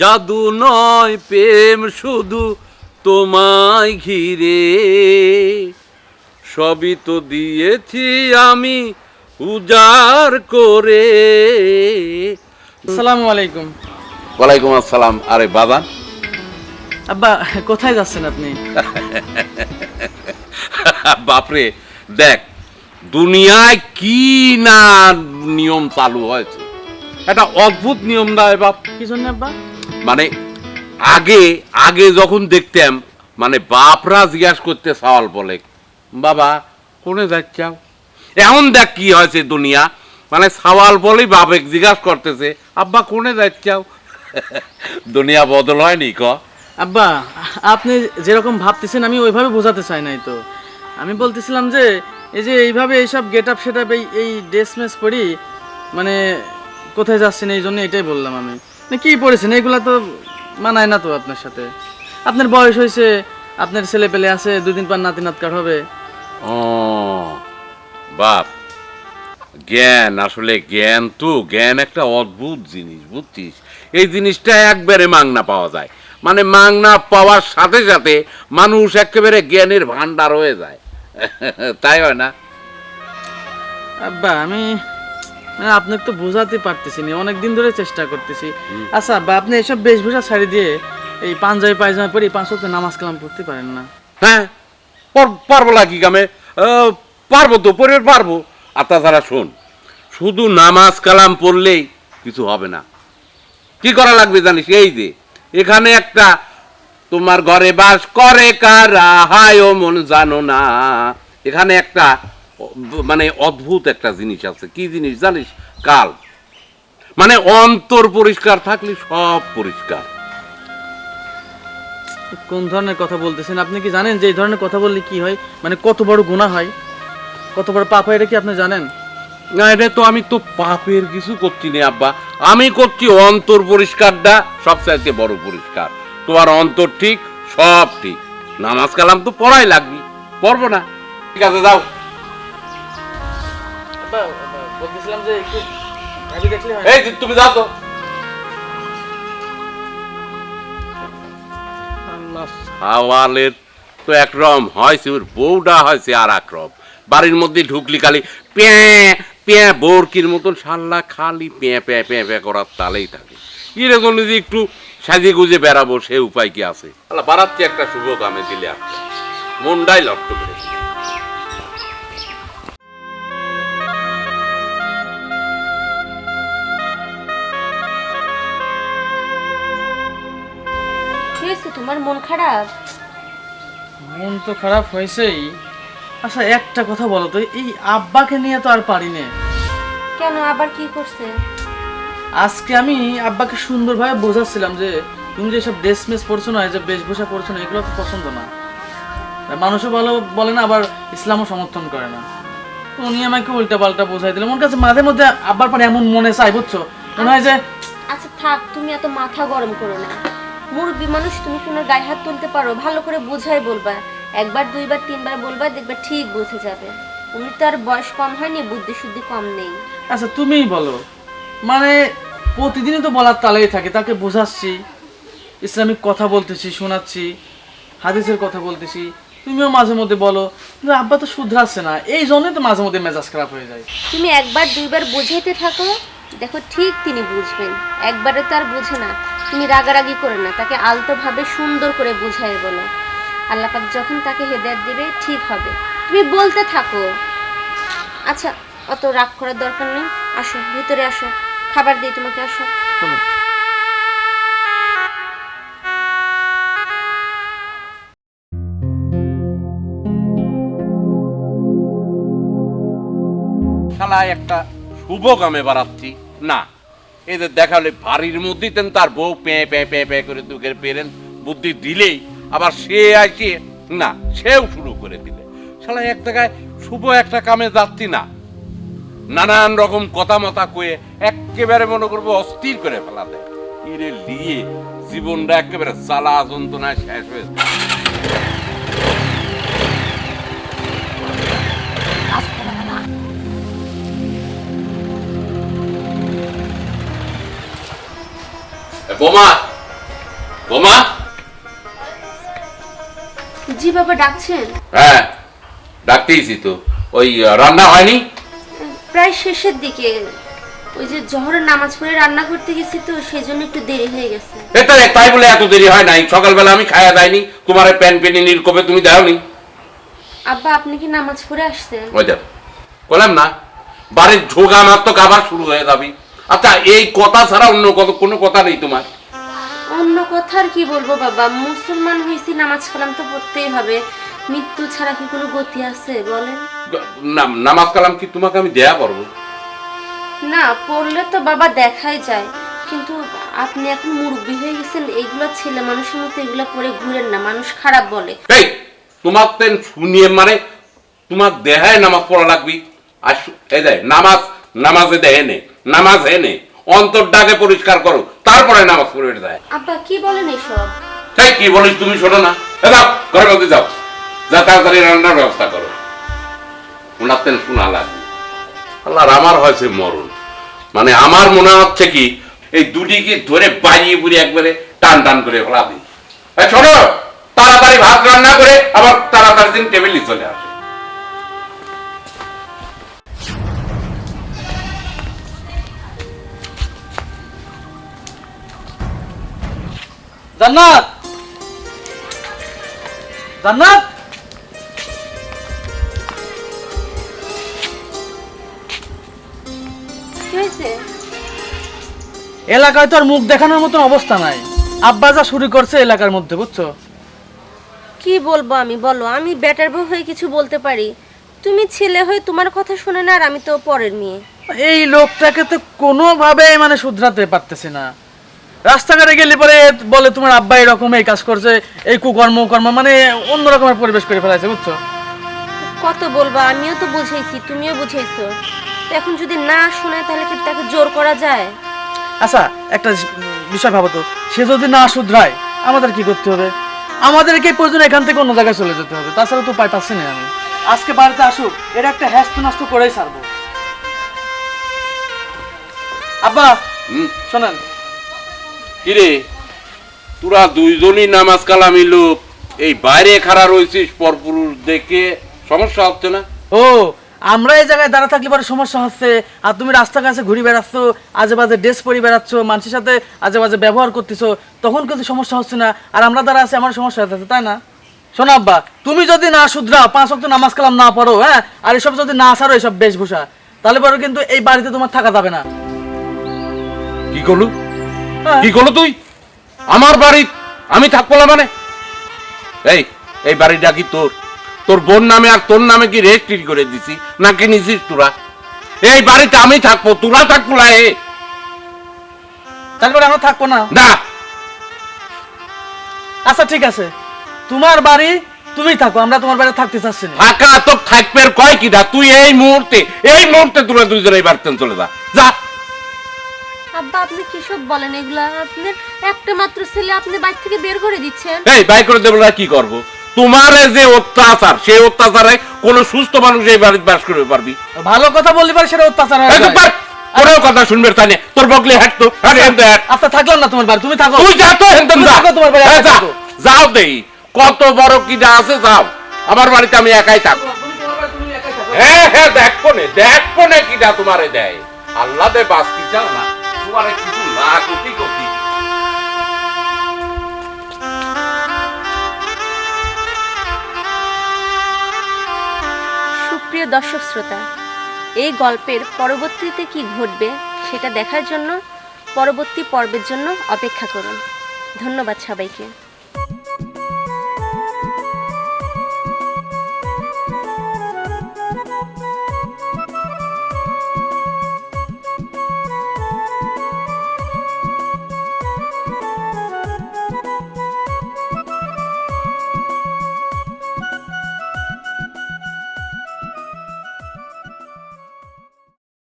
জাদু নয় প্রেম শুধু তোমায় ঘিরে। সবই তো দিয়েছি আমি উজার করে। আসসালামু আলাইকুম। ওয়ালাইকুম আসসালাম। আরে বাবা। আব্বা কোথায় যাচ্ছেন আপনি? বাপরে দেখ দুনিয়ায় কি না নিয়ম চালু হয়েছে? একটা অদ্ভুত নিয়ম দেয় বাপ। কি জন্য আব্বা? মানে আগে আগে যখন দেখতাম মানে বাপরা জিজ্ঞাসা করতে সওয়াল বলে বাবা কোনে যাচ্ছাও? এখন দেখ কি হয়েছে দুনিয়া মানে সওয়াল বলেই বাপেক জিজ্ঞাসা করতেছে আব্বা কোনে যাচ্ছাও? দুনিয়া বদল হয়নি ক? আব্বা আপনি যেরকম ভাবতেছেন আমি ওইভাবে বোঝাতে চাই নাই তো। আমি বলতেছিলাম যে এই যে এইভাবে এইসব গেট আপ সেট আপ এই এই ড্রেস মেস পরি মানে কোথায় যাচ্ছেন এই জন্য এটাই বললাম আমি। না কি পড়েছেন? এগুলা তো মানায় না তো আপনার সাথে। আপনার বয়স হয়েছে আপনার ছেলে পেলে আছে দুদিন পর নাতি নাতকার হবে। ও বাপ জ্ঞান আসলে জ্ঞান তো জ্ঞান একটা অদ্ভুত জিনিস বুঝছিস? এই জিনিসটা একবারে মাংনা পাওয়া যায়। মানে মাংনা পাওয়ার সাথে সাথে মানুষ একেবারে জ্ঞানের ভান্ডার হয়ে যায়। তাই হয় না? আব্বা আমি মানে আপনাকে তো বোঝাতে পারতেছি না অনেক দিন ধরে চেষ্টা করতেছি। আচ্ছা আব্বা আপনি এসব বেশভূষা ছাড়ি দিয়ে এই পাঞ্জাবি পায়জামা পরে পাঁচ ওয়াক্ত নামাজ কালাম পড়তে পারেন না। হ্যাঁ পারব না কি কামে পারব তো পরে পারব। আর তাছাড়া শোন শুধু নামাজ কালাম পড়লেই কিছু হবে না। কি করা লাগবে জানিস? এই যে এখানে একটা তোমার ঘরে বাস করে কারা? হায় ও মন জানো না। এখানে একটা মানে অদ্ভুত একটা জিনিস আছে। কি জিনিস জানিস? কাল। মানে অন্তর পরিষ্কার থাকলে সব পরিষ্কার। কোন ধরনের কথা বলতেছেন? আপনি কি জানেন যে এই ধরনের কথা বললে কি হয়? মানে কত বড় গুনাহ হয়? কত বড় পাপ হয় এটা কি আপনি জানেন? না এটা তো আমি তো পাপের কিছু করছি না আব্বা। আমি করছি অন্তর পরিষ্কারটা সবচাইতে বড় পরিষ্কার। তোমার অন্তর ঠিক সব ঠিক। নামাজ কালাম তো পড়াই লাগবি। পড়ব না। ঠিক আছে যাও। বলতেছিলাম যে একটু ভাবি দেখলে হয় এই তুমি যাও তো। তো একরকম হয়েছে ওর বউটা হয়েছে আর একরকম বাড়ির মধ্যে ঢুকলি খালি প্যাঁ প্যাঁ বোরকির মতন সাল্লা খালি প্যাঁ প্যাঁ প্যাঁ প্যাঁ করার তালেই থাকে। এরকম যে একটু সাজিয়ে গুজে বেড়াবো সে উপায় কি আছে? আল্লাহ বাড়াচ্ছি একটা শুভ কামে দিলে আপনি মনটাই লক্ষ্য করে হয়েছে? তোমার মন খারাপ? মন তো খারাপ হয়েছেই। আচ্ছা একটা কথা বলো তো এই আব্বাকে নিয়ে তো আর পারি না। কেন? আবার কি করছে? আজকে আমি আব্বাকে সুন্দরভাবে বোঝাচ্ছিলাম যে তুমি যে সব ড্রেস মেস পরছো না যে বেশভূষা পরছো না এগুলো তো পছন্দ না। মানুষও ভালো বলে না আবার ইসলামও সমর্থন করে না। উনি আমাকে উল্টা পাল্টা বোঝাই দিল আমার কাছে মাঝে মধ্যে আব্বার পরে এমন মনে চাই বুঝছ? মনে হয় যে আচ্ছা থাক তুমি এত মাথা গরম করো না। মুরব্বী মানুষ তুমি কোনো গায়ে হাত তুলতে পারো ভালো করে বোঝাই বলবা। একবার দুইবার তিনবার বলবা দেখবা ঠিক বুঝে যাবে। উনি তো আর বয়স কম হয়নি বুদ্ধি শুদ্ধি কম নেই। আচ্ছা তুমিই বলো। মানে প্রতিদিনই তো বলার তালেই থাকে তাকে বোঝাচ্ছি ইসলামিক কথা বলতেছি শোনাচ্ছি হাদিসের কথা বলতেছি। তুমিও মাঝে মধ্যে বলো কিন্তু আব্বা তো শুধরাচ্ছে না এই জন্যই তো মাঝে মধ্যে মেজাজ খারাপ হয়ে যায়। তুমি একবার দুইবার বোঝাইতে থাকো দেখো ঠিক তিনি বুঝবেন। একবারে তো আর বোঝে না। তুমি রাগারাগি করে না তাকে আলতোভাবে সুন্দর করে বুঝাই বলো। আল্লাহ পাক যখন তাকে হেদায়ত দিবে ঠিক হবে। তুমি বলতে থাকো। আচ্ছা অত রাগ করার দরকার নেই। আসো ভিতরে আসো। খাবার দিই তোমাকে আসো। শালা একটা শুভ কামে বাড়াচ্ছি। না। এই যে দেখালে বাড়ির মধ্যেই তেন তার বউ পেঁ পেঁ পেঁ পেঁ করে দুঃখের পেরেন, বুদ্ধি দিলেই আবার সে আসে না, সেও শুরু করে দিলে। শালা, এক জায়গায় শুভ একটা কামে যাচ্ছি না। নানান রকম কথা মতা কয়ে একেবারে মনে করব অস্থির করে ফেলা দেয় ইরে লিয়ে, জীবনটা একেবারে জ্বালা যন্ত্রণায় শেষ হয়ে বোমা! বোমা! জি বাবা ডাকছেন? হ্যাঁ ডাকতেইছি তো। ওই রান্না হয়নি? প্রায় শেষের দিকে। ওই যে জহরের নামাজ পড়ে রান্না করতে গেছি তো সেই জন্য একটু দেরি হয়ে গেছে। এটা তাই বলে এত দেরি হয় নাই? সকালবেলা আমি খায়া যাইনি তোমার প্যান পেনি নির্কপে তুমি দাওনি। আব্বা আপনি কি নামাজ পড়ে আসছেন? ওই দেখ বললাম না। বাড়ির ঝোগা মাত্র আবার শুরু হয়ে যাবি। আচ্ছা এই কথা ছাড়া অন্য কত কোনো কথা নেই তোমার? অন্য কথা আর কি বলব বাবা? মুসলমান হয়েছি নামাজ কালাম তো পড়তেই হবে। মৃত্যু ছাড়া কি কোনো গতি আছে বলেন? নাম- নামাজ কালাম কি তোমাকে আমি দেয়া করব না পড়লে তো বাবা দেখাই যায়। কিন্তু আপনি এখন মুরব্বী হয়ে গেছেন এইগুলো ছেলে মানুষের মতো এগুলো পরে ঘুরেন না মানুষ খারাপ বলে। এই তোমার তেন শুনিয়ে মানে তোমার দেহায় নামাজ পড়া লাগবে। আর এই দেয় নামাজ নামাজে দেয় নে নামাজ হে নে অন্তরটাকে পরিষ্কার করো তারপরে নামাজ পড়ে দেয় আব্বা কি বলেন এসব? তাই কি বলিস তুমি শোনো না? যাও ঘরের মধ্যে যাও। যা তাড়াতাড়ি রান্নার ব্যবস্থা করো। ওনার তেন শোনা লাগবে। আল্লাহর আমার হয়েছে মরণ। মানে আমার মনে হচ্ছে কি এই দুটিকে ধরে বাজিয়ে পুরি একবারে টান টান করে ফেলা দিই। শোনো তাড়াতাড়ি ভাত রান্না করে আবার তাড়াতাড়ি দিন টেবিলে চলে আসে। জান্নাত! জান্নাত! এলাকায় তো আর মুখ দেখানোর মতন অবস্থা নাই। আব্বা যা শুরু করছে এলাকার মধ্যে বুঝছ? কি বলব আমি? বলো আমি ব্যাটার বউ হয়ে কিছু বলতে পারি। তুমি ছেলে হয়ে তোমার কথা শুনে না আর আমি তো পরের মেয়ে। এই লোকটাকে তো কোনোভাবে মানে শুধরাতে পারতেছি না। রাস্তাঘাটে গেলে পরে বলে তোমার আব্বা এরকম এই কাজ করছে এই কুকর্ম কর্ম মানে অন্য রকমের পরিবেশ করে ফেলাইছে বুঝছ? কত বলব? আমিও তো বুঝাইছি তুমিও বুঝাইছো। এখন যদি না শোনে তাহলে কি তাকে জোর করা যায়? আচ্ছা একটা বিষয় ভাবো তো। সে যদি না শুধরায় আমাদের কি করতে হবে? আমাদেরকে প্রয়োজন এখান থেকে অন্য জায়গায় চলে যেতে হবে। তাছাড়া তো উপায় পাচ্ছি না আমি। আজকে বাড়িতে আসুক এটা একটা হ্যাস্ত নষ্ট করেই ছাড়বো। আব্বা শোনেন। কিরে? তোরা দুইজনই নামাজ কালামি লোক। এই বাইরে খাড়া রয়েছিস পরপুরুষ দেখে। সমস্যা হচ্ছে না? ও আমরা এই জায়গায় দাঁড়া থাকলে পরে সমস্যা হচ্ছে। আর তুমি রাস্তা কাছে ঘুরে বেড়াচ্ছ আজে বাজে ড্রেস পরে বেড়াচ্ছ মানুষের সাথে আজে বাজে ব্যবহার করতেছো তখন কিন্তু সমস্যা হচ্ছে না। আর আমরা দ্বারা আছে আমার সমস্যা হচ্ছে তাই না? শোনো আব্বা তুমি যদি না শুধরাও পাঁচ অক্ট নামাজ কালাম না পড়ো হ্যাঁ? আর এসব যদি না ছাড়ো এসব বেশভূষা তাহলে পরে কিন্তু এই বাড়িতে তোমার থাকা যাবে না। কি করলু। কি করল তুই? আমার বাড়ি আমি থাকব না মানে? এই এই বাড়িটা কি তোর? তোর বোন নামে আর তোর নামে কি রেজিস্ট্রি করে দিছি? নাকি নিছিস তোরা? এই বাড়িতে আমি থাকব তোরা থাকব না এ। তারপরে আমরা থাকব না। না। আচ্ছা ঠিক আছে। তোমার বাড়ি তুমি থাকো আমরা তোমার বাড়ি থাকতে চাচ্ছি না। থাকা তো থাকবে কয় দা? তুই এই মুহূর্তে এই মুহূর্তে তোরা দুইজন এই বাড়িতে চলে যা। যা। আব্বা আপনি কিসব বলেন এগুলা? আপনার একটা মাত্র ছেলে আপনি বাইর থেকে বের করে দিচ্ছেন। এই বাই করে দেবো না কি করব? তোমার যে অত্যাচার সেই অত্যাচারে কোন সুস্থ মানুষ এই বাড়িতে বাস করতে পারবি? ভালো কথা বললি পারে সেটা অত্যাচার হয়ে কথা শুনবে তাই তোর বকলে হাঁট তো হাঁট আচ্ছা থাকলাম না তোমার বাড়ি তুমি থাকো। তুই যা তো থাকো তোমার বাড়ি, আমি যাও দেই। কত বড় কি যা আছে যাও। আমার বাড়িতে আমি একাই থাকব। হ্যাঁ হ্যাঁ দেখো নে দেখো নে কি যা তোমারে দেয়। আল্লাহ দে বাস্তি চাও না। তোমারে কিছু না করতে করতে সুপ্রিয় দর্শক শ্রোতা, এই গল্পের পরবর্তীতে কি ঘটবে সেটা দেখার জন্য পরবর্তী পর্বের জন্য অপেক্ষা করুন। ধন্যবাদ সবাইকে।